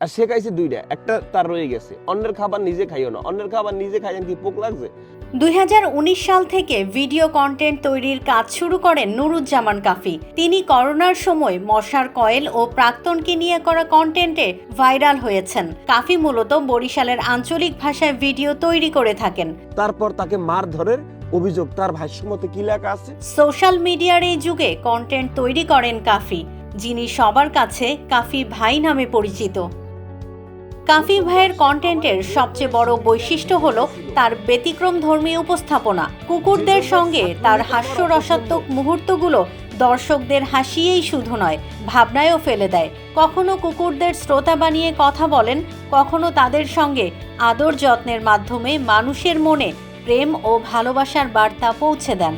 আর সে খাইছে দুইটা একটা তার রয়ে গেছে। অন্যের খাবার নিজে খাইও না। অন্যের খাবার নিজে খাইয়েন কি পোক লাগছে? দুই সাল থেকে ভিডিও কন্টেন্ট তৈরির কাজ শুরু করেন নুরুজ্জামান কাফি। তিনি করোনার সময় মশার কয়েল ও প্রাক্তনকে নিয়ে করা কন্টেন্টে ভাইরাল হয়েছেন। কাফি মূলত বরিশালের আঞ্চলিক ভাষায় ভিডিও তৈরি করে থাকেন। তারপর তাকে মার ধরের অভিযোগ। তার ভাষ্যমতে কি লেখা আছে? সোশ্যাল মিডিয়ার এই যুগে কন্টেন্ট তৈরি করেন কাফি যিনি সবার কাছে কাফি ভাই নামে পরিচিত। কাফি ভাইয়ের কন্টেন্টের সবচেয়ে বড় বৈশিষ্ট্য হল তার ব্যতিক্রম ধর্মী উপস্থাপনা। কুকুরদের সঙ্গে তার হাস্যরসাত্মক মুহূর্তগুলো দর্শকদের হাসিয়েই শুধু নয়, ভাবনায়ও ফেলে দেয়। কখনো কুকুরদের শ্রোতা বানিয়ে কথা বলেন, কখনো তাদের সঙ্গে আদর যত্নের মাধ্যমে মানুষের মনে প্রেম ও ভালোবাসার বার্তা পৌঁছে দেন।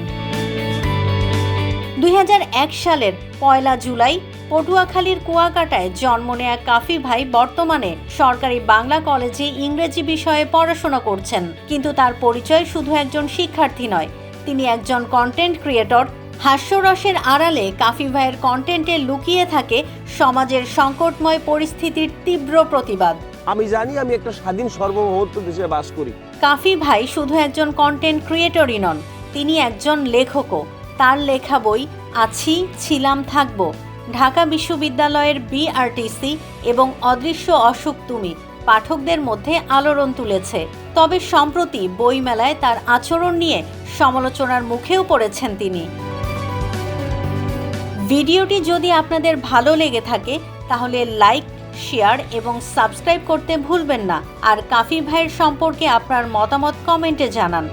দুই হাজার এক সালের পয়লা জুলাই পটুয়াখালীর কুয়াকাটায় জন্ম নেয়া কাফি ভাই বর্তমানে সরকারি বাংলা কলেজে ইংরেজি বিষয়ে পড়াশোনা করছেন। কিন্তু তার পরিচয় শুধু একজন শিক্ষার্থী নয় তিনি একজন কন্টেন্ট ক্রিয়েটর হাস্যরসের আড়ালে কাফি ভাইয়ের কন্টেন্টে লুকিয়ে থাকে সমাজের সংকটময় পরিস্থিতির তীব্র প্রতিবাদ। আমি জানি আমি একটা স্বাধীন সর্বভৌমত্ব দেশে বাস করি। কাফি ভাই শুধু একজন কন্টেন্ট ক্রিয়েটরই নন তিনি একজন লেখকও। তার লেখা বই আছি ছিলাম থাকব। ঢাকা বিশ্ববিদ্যালয়ের বিআরটিসি এবং অদৃশ্য অসুখ তুমি পাঠকদের মধ্যে আলোড়ন তুলেছে। তবে সম্প্রতি বইমেলায় তার আচরণ নিয়ে সমালোচনার মুখেও পড়েছেন তিনি। ভিডিওটি যদি আপনাদের ভালো লেগে থাকে, তাহলে লাইক, শেয়ার এবং সাবস্ক্রাইব করতে ভুলবেন না। আর কাফি ভাইয়ের সম্পর্কে আপনার মতামত কমেন্টে জানান।